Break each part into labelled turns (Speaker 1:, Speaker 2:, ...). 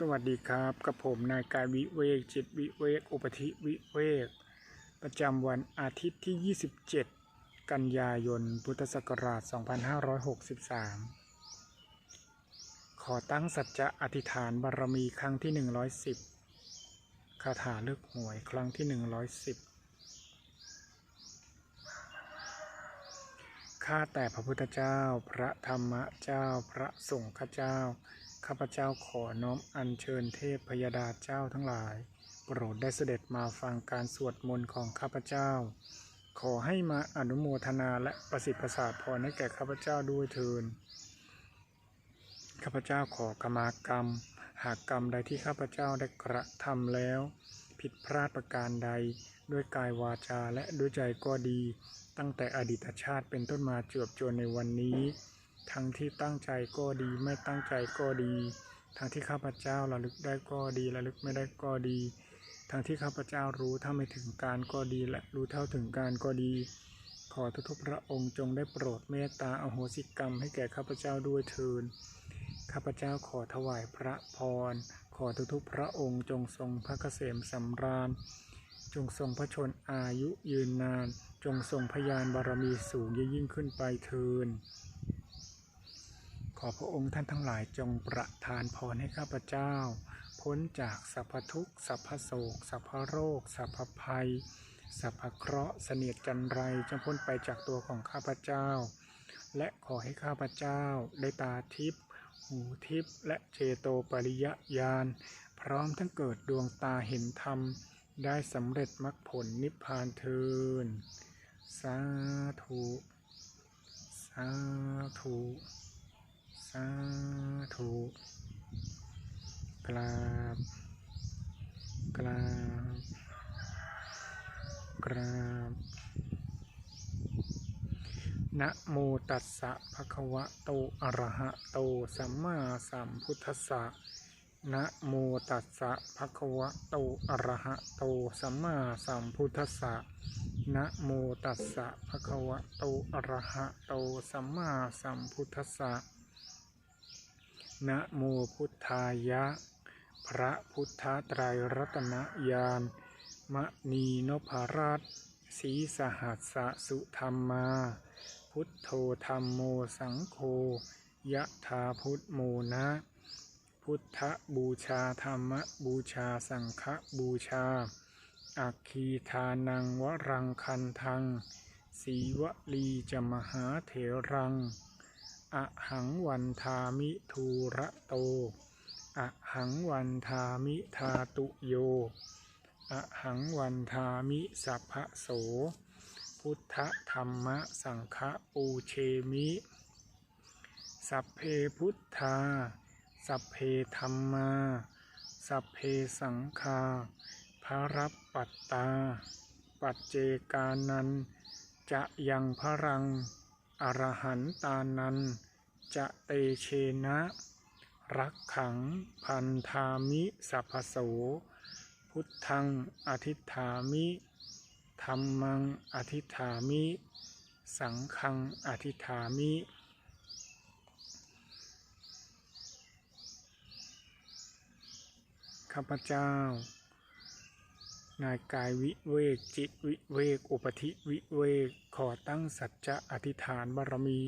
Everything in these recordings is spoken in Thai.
Speaker 1: สวัสดีครับกับผมนายกายวิเวกจิตวิเวกอุปธิวิเวก ประจำวันอาทิตย์ที่ 27 กันยายนพุทธศักราช 2563 ขอตั้งสัจจะอธิษฐานบารมีครั้งที่ 110 คาถาเลือกหวยครั้งที่ 110 ข้าแต่พระพุทธเจ้า พระธรรมเจ้า พระสงฆ์เจ้า ข้าพเจ้าขอน้อมอัญเชิญเทพพยดาเจ้าทั้งหลาย โปรดได้เสด็จมาฟังการสวดมนต์ของข้าพเจ้า ขอให้มาอนุโมทนาและประสิทธิ์ประสาทพรให้แก่ข้าพเจ้าด้วยเทินข้าพเจ้าขอขมากรรม หากกรรมใดที่ข้าพเจ้าได้กระทำแล้ว ผิดพลาดประการใด ด้วยกายวาจาและด้วยใจก็ดี ตั้งแต่อดีตชาติเป็นต้นมาเจือบจนในวันนี้ ทั้งที่ตั้งใจก็ดีไม่ตั้งใจก็ดี ทั้งที่ข้าพเจ้าระลึกได้ก็ดีระลึกไม่ได้ก็ดี ทั้งที่ข้าพเจ้ารู้เท่าไม่ถึงการก็ดีและรู้เท่าถึงการก็ดี ขอทุกพระองค์จงได้โปรดเมตตาอโหสิกรรมให้แก่ข้าพเจ้าด้วยเทินข้าพเจ้าขอถวายพระพร ขอทุกๆพระองค์จงทรงพระเกษมสำราญ จงทรงพระชนอายุยืนนาน จงทรงพยานบารมีสูงยิ่งขึ้นไปเทิน ขอพระองค์ท่านทั้งหลายจงประทานพรให้ข้าพเจ้า พ้นจากสัพพทุกข์สัพพโศกสัพพโรคสัพพภัยสัพพเคราะห์เสนียดจันไรจงพ้นไปจากตัวของข้าพเจ้า และขอให้ข้าพเจ้าได้ตาทิพย์หูทิพย์และเจโตปริยญาณพร้อมทั้งเกิดดวงตาเห็นธรรม ได้สำเร็จมรรคผลนิพพานเทินสาธุ สาธุ สาธุกราบกราบกราบนะโมตัสสะภะคะวะโตอะระหะโตสัมมาสัมพุทธัสสะนะโมตัสสะภะคะวะโตอะระหะโตสัมมาสัมพุทธัสสะนะโมตัสสะภะคะวะโตอะระหะโตสัมมาสัมพุทธัสสะ นะโมพุทธายะ พระพุทธไตรรัตนญาณมณีนพรัตน์ศรีสหัสสสุธรรมา พุทโธธรรมโมสังโฆยะธาพุทโมนะ พุทธบูชาธรรมบูชาสังฆบูชา อัคคีทานังวรังคันทังสีวลีจะมหาเถรัง อะหังวันทามิทูระโต อะหังวันทามิทาตุโย อะหังวันทามิสัพพะโส พุทธธรรมะสังฆปูเชมิ สัพเพพุทธา สัพเพธรรมา สัพเพสังฆาภารับปัตตา ปัจเจกานันจะยังพรัง อรหันตานันจะเตเชนะ รักขังพันธามิสัพโส พุทธังอธิษฐามิธรรมังอธิษฐามิ สังฆังอธิษฐามิข้าพเจ้า นายกายวิเวกจิตวิเวกอุปธิวิเวกขอตั้งสัจจะอธิษฐานบารมี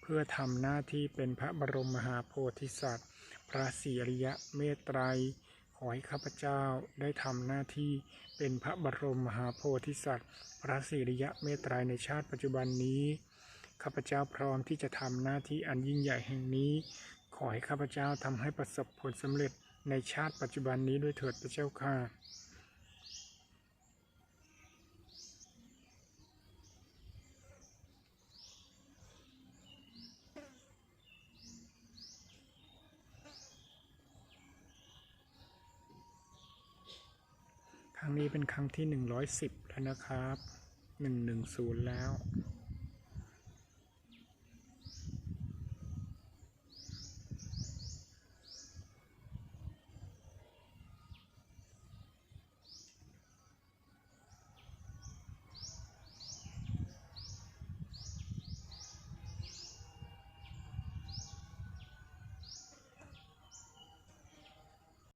Speaker 1: เพื่อทำหน้าที่เป็นพระบรมมหาโพธิสัตว์ พระศีริยะเมตไตรขอให้ข้าพเจ้าได้ทำหน้าที่เป็นพระบรมมหาโพธิสัตว์ พระศีริยะเมตไตรในชาติปัจจุบันนี้ข้าพเจ้าพร้อมที่จะทำหน้าที่อันยิ่งใหญ่แห่งนี้ ขอให้ข้าพเจ้าทำให้ประสบผลสำเร็จในชาติปัจจุบันนี้ด้วยเถิดพระเจ้าค่ะ ครั้งนี้เป็นครั้งที่ 110 แล้วนะครับ 110 แล้ว